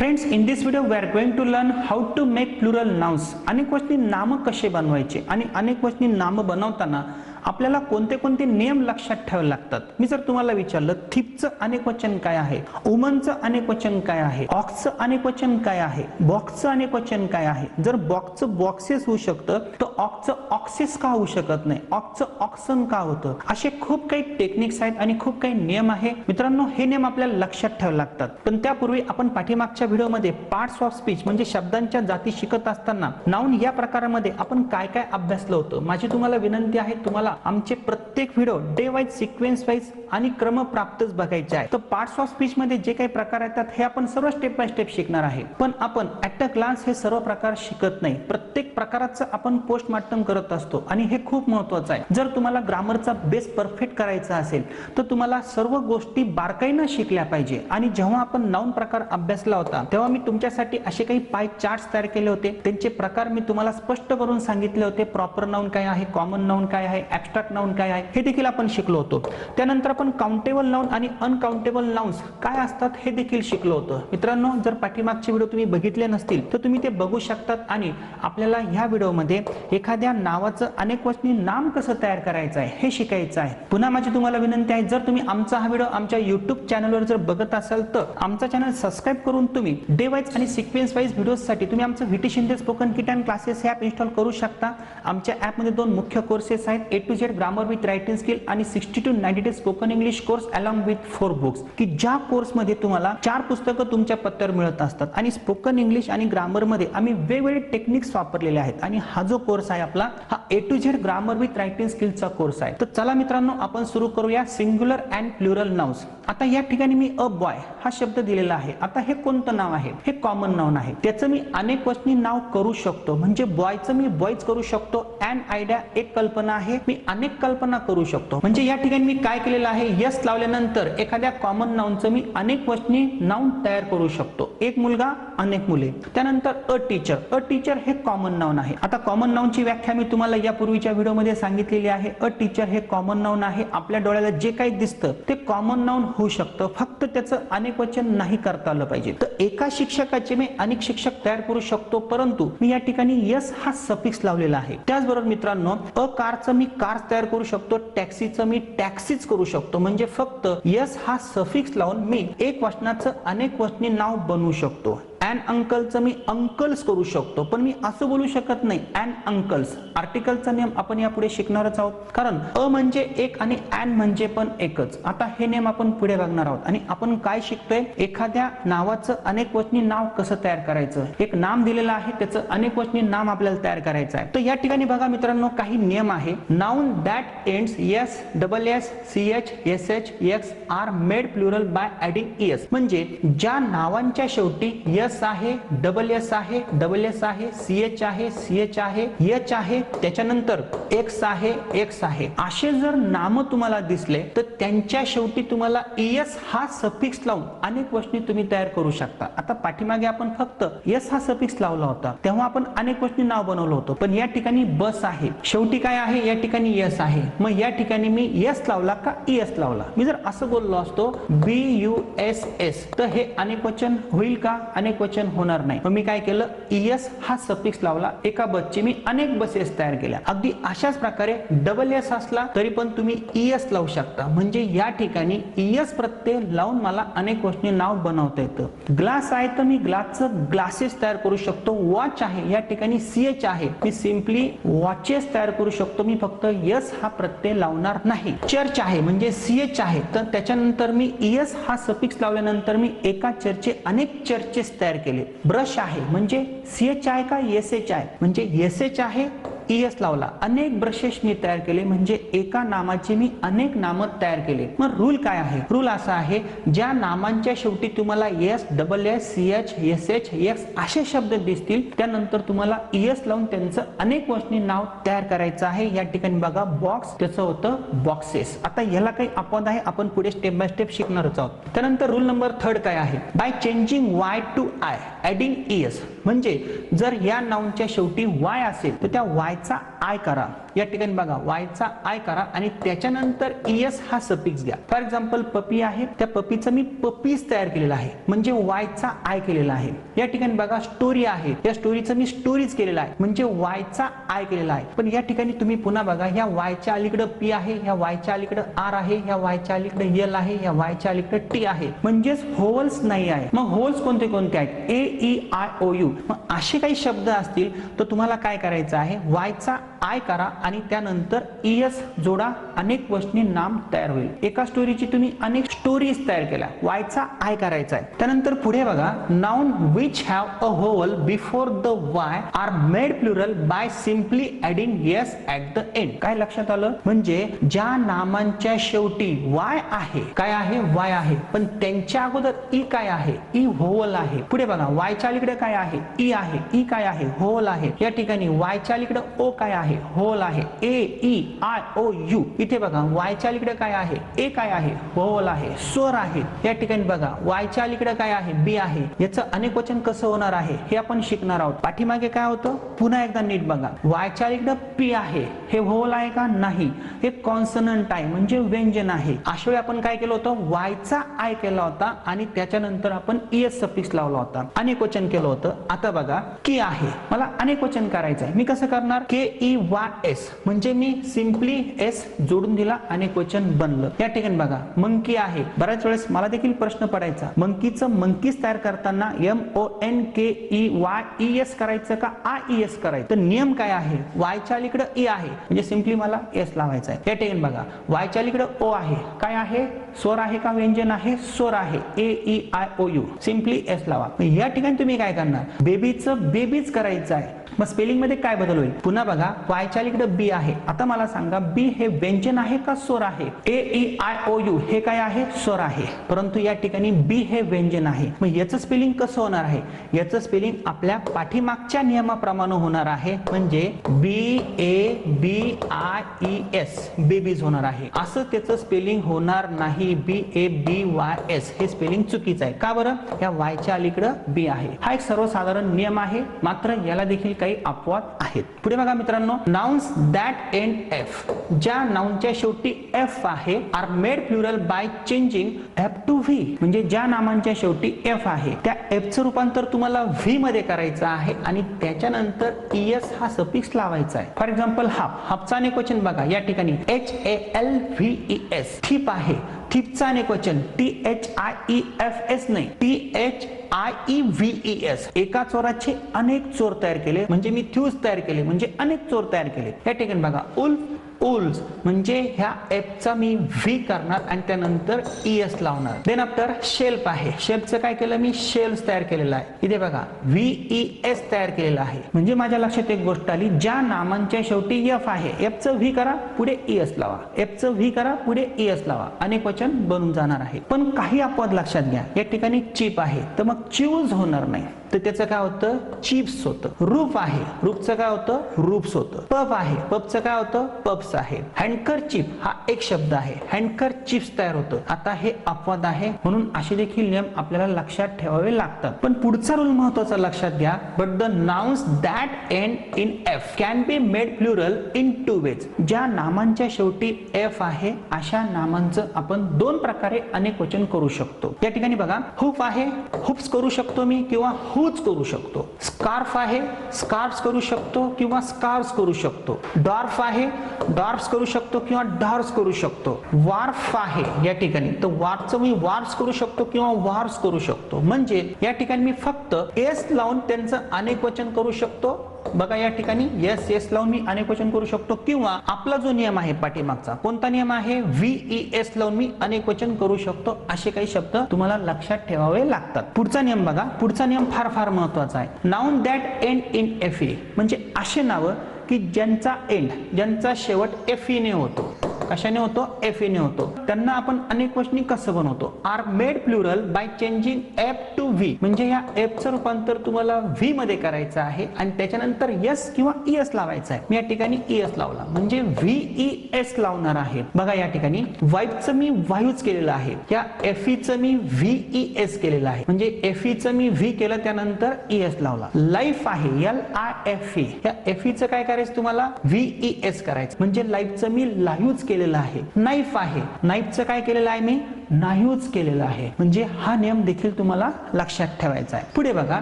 Friends in this video we are going to learn how to make plural nouns अनेक वचनी नामं कसे बनवायचे? आणि अनेक वचनी नामं बनवताना आपल्याला कोणते कोणते नियम लक्षात ठेवावे लागतात? मी जर तुम्हाला विचारलं थिपचं अनेक वचन काय आहे? उमनचं अनेक वचन काय आहे? ऑक्सचं अनेक वचन काय आहे? बॉक्सचं अनेक वचन काय आहे? जर बॉक्सचं बॉक्सेस होऊ शकतं तर ऑक्सचं ऑक्सेस का होऊ शकत नाही? ऑक्सचं ऑक्सन का होतं? असे खूप काही टेक्निक्स आहेत आणि खूप काही नियम आहे. मित्रांनो हे नियम आपल्याला लक्षात ठेवावे लागतात. पण त्यापूर्वी आपण पाठीमागच्या व्हिडिओमध्ये पार्ट्स ऑफ स्पीच म्हणजे शब्दांच्या जाती शिकत असताना नाऊन या प्रकारामध्ये आपण काय काय अभ्यासलं होतं? माझी तुम्हाला विनंती आहे तुम्हाला आमचे प्रत्येक video day wise sequence wise आणि क्रमप्राप्तच बघायचे आहे. तर पार्ट्स ऑफ स्पीच मध्ये जे काही प्रकार येतात हे आपण सर्व स्टेप बाय स्टेप शिकणार आहे. पण आपण ऍट अ ग्लान्स हे सर्व प्रकार शिकत नाही. प्रत्येक प्रकाराचं आपण पोस्टमार्टम करत असतो आणि हे खूप महत्वाचं आहे. जर तुम्हाला ग्रामरचा बेस परफेक्ट करायचा असेल तर तुम्हाला सर्व गोष्टी बारकाईनं शिकल्या पाहिजे. आणि जेव्हा आपण नाऊन प्रकार अभ्यासला होता तेव्हा मी तुमच्यासाठी असे काही पाय चार्ट तयार केले होते. त्यांचे प्रकार मी तुम्हाला स्पष्ट करून सांगितले होते. प्रॉपर नाऊन काय आहे? कॉमन नाऊन काय आहे? ॲबस्ट्रॅक्ट नाऊन काय आहे हे देखील आपण शिकलो होतो. त्यानंतर आपण काउंटेबल नाऊन आणि अनकाउंटेबल नाउन्स काय असतात हे देखील शिकलो होतं. मित्रांनो जर पाठीमागचे व्हिडिओ तुम्ही बघितले नसतील तर तुम्ही ते बघू शकतात आणि आपल्याला ह्या व्हिडिओमध्ये एखाद्या नावाचं अनेक वचनी नाम कसं तयार करायचं आहे हे शिकायचं आहे. पुन्हा माझी तुम्हाला विनंती आहे जर तुम्ही आमचा हा व्हिडिओ आमच्या युट्यूब चॅनलवर जर बघत असाल तर आमचा चॅनल सबस्क्राईब करून तुम्ही डे वाईज आणि सिक्वेन्स वाईज व्हिडिओसाठी तुम्ही आमचं VT Shinde spoken kit and classes हे ॲप इन्स्टॉल करू शकता. आमच्या ॲपमध्ये दोन मुख्य कोर्सेस आहेत A to Z grammar with writing skill आणि sixty to ninety day spoken English course along with four books की ज्या कोर्समध्ये तुम्हाला चार पुस्तकं तुमच्या पत्त्यावर मिळत असतात आणि स्पोकन इंग्लिश आणि ग्रामरमध्ये आम्ही वेगवेगळे टेक्निक्स वापरलेले आहेत. आणि हा जो कोर्स आहे आपला हा A to Z grammar with writing स्किलचा course आहे. तर चला मित्रांनो आपण सुरू करूया सिंग्युलर अँड प्लुरल नाउन्स आता या ठिकाणी मी अ बॉय हा शब्द दिलेला आहे. आता हे कोणतं नाव आहे? हे कॉमन नाव आहे. त्याचं मी अनेक वचनी नाव करू शकतो. म्हणजे बॉयचं मी बॉयच करू शकतो. अँड आयडिया एक कल्पना आहे. मी अनेक कल्पना करू शकतो. म्हणजे या ठिकाणी मी काय केलेलं आहे? यस लावल्यानंतर एखाद्या कॉमन नाउनचं मी अनेक वचनी नाउन तयार करू शकतो. एक मुलगा अनेक मुले. त्यानंतर अ टीचर अ टीचर हे कॉमन नाऊन आहे. आता कॉमन नाउनची व्याख्या मी तुम्हाला या पूर्वीच्या व्हिडिओमध्ये सांगितलेली आहे. अ टीचर हे कॉमन नाऊन आहे. आपल्या डोळ्याला जे काही दिसतं ते कॉमन नाउन होऊ शकतं. फक्त त्याचं अनेक वचन नाही करता आलं पाहिजे. तर एका शिक्षकाचे मी अनेक शिक्षक तयार करू शकतो परंतु मी या ठिकाणी यस हा सफिक्स लावलेला आहे. त्याचबरोबर मित्रांनो अ कारचं मी कार तयार करू शकतो टॅक्सीचं मी टॅक्सीच करू शकतो. म्हणजे फक्त यस हा सफिक्स लावून मी एक वचनाचं अनेक वचनी नाव बनवू शकतो. अँड अंकलचं मी अंकल्स करू शकतो पण मी असं बोलू शकत नाही. अँड अंकल्स आर्टिकलचा नियम आपण यापुढे शिकणारच आहोत. कारण अ म्हणजे एक आणि अँड म्हणजे पण एकच. आता हे नियम आपण पुढे बघणार आहोत. आणि आपण काय शिकतोय? एखाद्या नावाचं अनेक वचनी नाव कसं तयार करायचं? एक नाम दिलेलं आहे त्याचं अनेक वचनी नाम आपल्याला तयार करायचं आहे. तर या ठिकाणी बघा मित्रांनो काही नियम आहे. Noun that ends S double S C H S H X are made plural by adding S म्हणजे ज्या नावांच्या शेवटी एस आहे डबल एस आहे डबल एस आहे सी एच आहे सी एच आहे एच आहे त्याच्यानंतर एक्स आहे एक्स आहे. असे जर नाम तुम्हाला दिसले तर त्यांच्या शेवटी तुम्हाला एस हा सफिक्स लावून अनेक वचनी तुम्ही तयार करू शकता. आता पाठीमागे आपण फक्त एस हा सफिक्स लावला होता. तेव्हा आपण अनेक वचनी नाव बनवलं होतं. पण या ठिकाणी बस आहे. शेवटी काय आहे? या ठिकाणी यस आहे. मग या ठिकाणी मी यस लावला का एस लावला? मी जर असं बोललो असतो बी यू एस एस तर हे अनेक वचन होईल का? अनेक वचन होणार नाही. मग मी काय केलं? ईएस हा सफिक्स लावला. एका बसची मी अनेक बसेस तयार केल्या. अगदी अशाच प्रकारे डबल एस असला तरी पण तुम्ही ईएस लावू शकता. म्हणजे या ठिकाणी ईएस प्रत्यय लावून मला अनेक गोष्टी नाव बनवता येतं. ग्लास आहे तर मी ग्लासचं ग्लासेस तयार करू शकतो. वॉच आहे. या ठिकाणी सीएच आहे. मी सिम्पली वॉचेस तयार करू शकतो. मी फक्त यस हा प्रत्यय लावणार नाही. चर्च आहे. म्हणजे सीएच आहे. तर त्याच्यानंतर मी ईएस हा सफिक्स लावल्यानंतर मी एका चर्चे अनेक चर्चेस तयार केले. ब्रश आहे म्हणजे सी एच आय का एस एच आय म्हणजे एस एच आहे ईएस लावला. अनेक ब्रशेस मी तयार केले. म्हणजे एका नामाचे मी अनेक नाम तयार केले. मग रूल काय आहे? रूल असा आहे ज्या नामांच्या शेवटी तुम्हाला S double S C H S H X असे शब्द दिसतील त्यानंतर तुम्हाला ईएस लावून त्यांचं अनेक वचनी नाव तयार करायचं आहे. या ठिकाणी बघा बॉक्स त्याचं होतं बॉक्सेस आता याला काही अपवाद आहे. आपण पुढे स्टेप बाय स्टेप शिकणारच आहोत. त्यानंतर रूल नंबर थर्ड काय आहे? By changing Y to I adding E S म्हणजे जर या नाऊनच्या शेवटी वाय असेल तर त्या वायचा आय करा. या ठिकाणी बघा वायचा आय करा आणि त्याच्यानंतर इएस हा सपिक्स घ्या. फॉर एक्झाम्पल पपी आहे. त्या पपीचं मी पपीज तयार केलेला आहे. म्हणजे वायचा आय केलेला आहे. या ठिकाणी बघा स्टोरी आहे. या स्टोरीचं मी स्टोरीज केलेला आहे. म्हणजे वायचा आय केलेला आहे. पण या ठिकाणी तुम्ही पुन्हा बघा ह्या वायच्या अलीकडे पी आहे ह्या वायच्या अलीकडे आर आहे ह्या वायच्या अलीकडे एल आहे ह्या वायच्या अलीकडे टी आहे. म्हणजेच होल्स नाही आहे. मग होल्स कोणते कोणते आहेत? A E I O U मग असे काही शब्द असतील तर तुम्हाला काय करायचं आहे? वायचा आय करा आणि त्यानंतर इएस जोडा. अनेक वचनी नाम तयार होईल. एका स्टोरीची तुम्ही अनेक स्टोरीज तयार केल्या. वायचा आय करायचा आहे. त्यानंतर पुढे बघा. Noun which have a vowel before the Y are made plural by simply adding S at the end काय लक्षात आलं? म्हणजे ज्या नामांच्या शेवटी वाय आहे काय आहे? वाय आहे. पण त्यांच्या अगोदर ई काय आहे? E ई होवल आहे. पुढे बघा. वायच्या अलीकडे काय आहे? ई आहे. ई काय आहे? होल आहे. या ठिकाणी वायच्या अलीकडे ओ काय आहे? होल आहे A E I O U इथे बघा वायच्या अलीकडे काय आहे? ए काय आहे? होल आहे स्वर आहे. या ठिकाणी बघा वायच्या अलीकडे काय आहे? बी आहे. याचं अनेक वचन कसं होणार आहे हे आपण शिकणार आहोत. पाठीमागे काय होतं? पुन्हा एकदा नीट बघा. वायच्या अलीकडे पी आहे. हे होल आहे का? नाही. हे कॉन्सनंट आहे म्हणजे व्यंजन आहे. अशा वेळी आपण काय केलं होतं? वायचा आय केला होता आणि त्याच्यानंतर आपण इएस सफिक्स लावला होता. अनेक वचन केलं होतं. आता बघा के आहे. मला अनेक वचन करायचं आहे मी कसं करणार? K E e, Y S. म्हणजे मी सिम्पली एस जोडून दिला अनेक क्वेश्चन बनलं. या ठिकाणी बघा मंकी आहे. बऱ्याच वेळेस मला देखील प्रश्न पडायचा. मंकीचं मंकीज तयार करताना M O N K E Y E S करायचं का आय ई एस करायचं? तर नियम काय आहे? वायच्या अलीकडे ई e आहे. म्हणजे सिम्पली मला एस लावायचा आहे. या ठिकाणी बघा वायच्या अलीकडे ओ आहे. काय आहे? स्वर आहे का व्यंजन आहे? स्वर आहे. A E I O U simply S लावा. या ठिकाणी तुम्ही काय करणार? बेबीचं बेबीच करायचं आहे. मग स्पेलिंगमध्ये काय बदल होईल? पुन्हा बघा वायच्या अलीकडे बी आहे. आता मला सांगा बी हे व्यंजन आहे का स्वर आहे? A E I O U हे काय आहे? स्वर आहे. परंतु या ठिकाणी बी हे व्यंजन आहे. मग याचं स्पेलिंग कसं होणार आहे? याचं स्पेलिंग आपल्या पाठीमागच्या नियमाप्रमाणे होणार आहे. म्हणजे B A B I E S babies होणार आहे. असं त्याचं स्पेलिंग होणार नाही. B A B Y S हे स्पेलिंग चुकीचं आहे. का बरं? या वायच्या अलीकडं बी आहे. हा एक सर्वसाधारण नियम आहे. मात्र याला देखील काही अपवाद आहेत. पुढे बघा मित्रांनो नाउन्स दॅट एंड एफ ज्या नाउनच्या शेवटी एफ आहे are made plural by changing F to V म्हणजे ज्या नामांच्या शेवटी एफ आहे त्या एफचं रूपांतर तुम्हाला व्ही मध्ये करायचं आहे आणि त्याच्यानंतर इएस हा सफिक्स लावायचा आहे. फॉर एक्झाम्पल हाफ हाफचा अनेक क्वेश्चन बघा. या ठिकाणी H A L V E S thief आहे. थिपचा आणि question. T H I E F S नाही. T H I E V E S एका चोराचे अनेक चोर तयार केले. म्हणजे मी थ्यूज तयार केले. म्हणजे अनेक चोर तयार केले. या ठिकाणी बघा. उल्फ उल्स म्हणजे ह्या एपचा मी व्ही करणार आणि त्यानंतर एस लावणार. देन आफ्टर शेल्फ आहे. शेल्फचं काय केलं? मी शेल्स तयार केलेला आहे. इथे बघा. व्ही ई एस तयार केलेला आहे. म्हणजे माझ्या लक्षात एक गोष्ट आली. ज्या नामांच्या शेवटी एफ आहे एफचं व्ही करा पुढे एस लावा. एफचं व्ही करा पुढे एस लावा. अनेक वचन बनून जाणार आहे. पण काही अपवाद लक्षात घ्या. या ठिकाणी चिप आहे. तर मग च्यूज होणार नाही. तर त्याचं काय होतं? चिप्स होतं. रूफ आहे. रूफचं काय होतं? रूप्स होतं. पफ आहे. पफचं काय होतं? पफ्स आहे. हँडकर चिप हा एक शब्द आहे. हँडकर चिप्स तयार होतं. आता हे अपवाद आहे म्हणून असे देखील नियम आपल्याला लक्षात ठेवावे लागतात. पण पुढचा रूल महत्त्वाचा लक्षात घ्या. But the nouns that end in F can be made plural in two ways ज्या नामांच्या शेवटी एफ आहे अशा नामांचं आपण दोन प्रकारे अनेक वचन करू शकतो. या ठिकाणी बघा हुप आहे हुप्स करू शकतो मी किंवा हुच करू शकतो. स्कार्फ आहे स्कार्फ करू शकतो किंवा स्कार्स करू शकतो. डॉर्फ आहे डॉर्फ करू शकतो किंवा डॉर्स करू शकतो. वार्फ आहे या ठिकाणी. तर वार्फचं मी वार्स करू शकतो किंवा वार्स करू शकतो. म्हणजे या ठिकाणी मी फक्त एस लावून त्यांचं अनेक वचन करू शकतो. बघा या ठिकाणी येस येस लावून मी अनेक वचन करू शकतो. किंवा आपला जो नियम आहे पाठीमागचा कोणता नियम आहे? व्ही ई एस लावून मी अनेक वचन करू शकतो. असे काही शब्द तुम्हाला लक्षात ठेवावे लागतात. पुढचा नियम बघा. पुढचा नियम फार फार महत्त्वाचा आहे. Noun that end in F E म्हणजे असे नावं की ज्यांचा एंड ज्यांचा शेवट एफ ई ने होतो. कशाने होतो? एफ ने होतो. त्यांना आपण अनेक वचनी कसं बनवतो? Are made plural by changing F to V म्हणजे या एफचं रूपांतर तुम्हाला व्ही मध्ये करायचं आहे आणि त्याच्यानंतर एस किंवा एस लावायचं आहे. मी या ठिकाणी एस लावला. म्हणजे व्ही ई एस लावणार आहे. बघा या ठिकाणी. वाईफचं मी वायूच केलेलं आहे. या एफ ईचं मी व्ही ई एस केलेलं आहे. म्हणजे एफ ईचं मी व्ही केलं त्यानंतर ई एस लावला. लाईफ आहे. एल आय एफ ई या एफ ईचं काय करायचं तुम्हाला? व्ही ई एस करायचं. म्हणजे लाईफचं मी लाईव्हच केलेलं आहे. नाईफ आहे. नाईफचं काय केलेलं आहे मी? नाहीच केलेला आहे. म्हणजे हा नियम देखील तुम्हाला लक्षात ठेवायचा आहे. पुढे बघा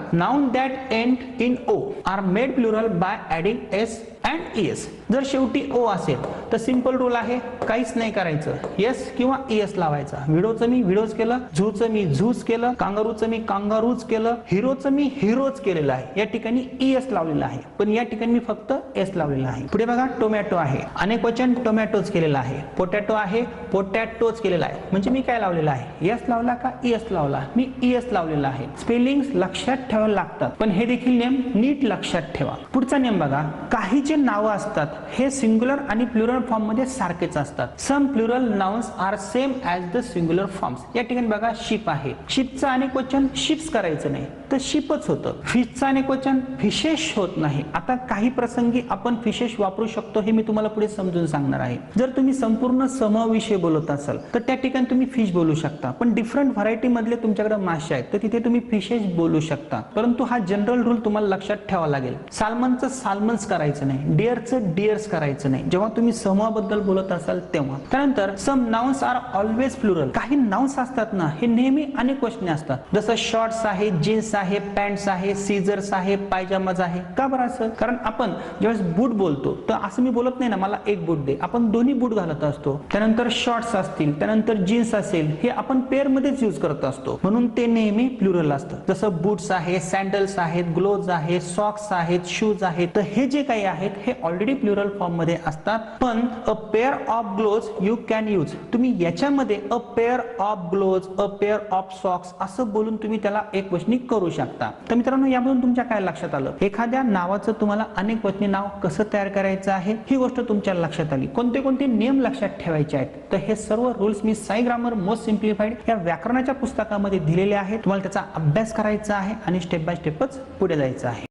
noun that end in O are made plural by adding S and S जर शेवटी ओ असेल तर सिंपल रूल आहे काहीच नाही करायचं. येस किंवा एस लावायचा. विडोचं मी विडोज केलं झूचं मी झूज केलं कांगारूचं मी कांगारूज केलं हिरोचं मी हिरोच केलेलं आहे. या ठिकाणी एस लावलेलं आहे. पण या ठिकाणी मी फक्त एस लावलेलं आहे. पुढे बघा टोमॅटो आहे. अनेक वचन टोमॅटोच केलेलं आहे. पोटॅटो आहे पोटॅटोच केलेला आहे. म्हणजे मी काय लावलेलं आहे. एस लावला का? एस लावला. मी एस लावलेला आहे. स्पेलिंग लक्षात ठेवायला लागतात. पण हे देखील नियम नीट लक्षात ठेवा. पुढचा नियम बघा. काही जे नावं असतात हे सिंग्युलर आणि प्लुरल फॉर्ममध्ये सारखेच असतात. Some plural nouns are same as the singular forms या ठिकाणी बघा शिप आहे. शिपचं आणि क्वेश्चन शिप्स करायचं नाही. तर शिपच होतं. फिशचं अनेक वचन फिशेश होत नाही. आता काही प्रसंगी आपण फिशेश वापरू शकतो हे मी तुम्हाला पुढे समजून सांगणार आहे. जर तुम्ही संपूर्ण समविषयी बोलत असाल तर त्या ठिकाणी तुम्ही फिश बोलू शकता. पण डिफरंट व्हरायटी मधले तुमच्याकडे मासे आहेत तर तिथे तुम्ही फिशेश बोलू शकता. परंतु हा जनरल रूल तुम्हाला लक्षात ठेवावा लागेल. सालमनचं सालमन्स करायचं नाही. डिअरचं डिअर्स करायचं नाही. जेव्हा तुम्ही समूहाबद्दल बोलत असाल तेव्हा. त्यानंतर some nouns are always plural काही नाउन्स असतात ना हे नेहमी अनेक वचने असतात. जसं शॉर्ट्स आहे जीन्स आहे पॅन्ट्स आहे सीझर्स आहे पायजामाज आहे. का बरं असं? कारण आपण ज्यावेळेस बूट बोलतो तर असं मी बोलत नाही ना मला एक बूट दे. आपण दोन्ही बूट घालत असतो. त्यानंतर शॉर्ट्स असतील त्यानंतर जीन्स असेल हे आपण पेअर मध्येच यूज करत असतो. म्हणून ते नेहमी प्लुरल असतं. जसं बूट्स आहे सँडल्स आहेत ग्लोव्ज आहेत सॉक्स आहेत शूज आहेत तर हे जे काही आहेत हे ऑलरेडी प्लुरल फॉर्ममध्ये असतात. पण a pair of gloves you can use तुम्ही याच्यामध्ये a pair of gloves a pair of socks असं बोलून तुम्ही त्याला एक करू करू शकता. तर मित्रांनो यामधून तुमच्या काय लक्षात आलं? एखाद्या नावाचं तुम्हाला अनेक वचनी नाव कसं तयार करायचं आहे? ही गोष्ट तुमच्या लक्षात आली. कोणते कोणते नियम लक्षात ठेवायचे आहेत? तर हे सर्व रूल्स मी साई ग्रामर मोस्ट सिम्प्लिफाईड या व्याकरणाच्या पुस्तकामध्ये दिलेले आहेत. तुम्हाला त्याचा अभ्यास करायचा आहे आणि स्टेप बाय स्टेपच पुढे जायचं आहे.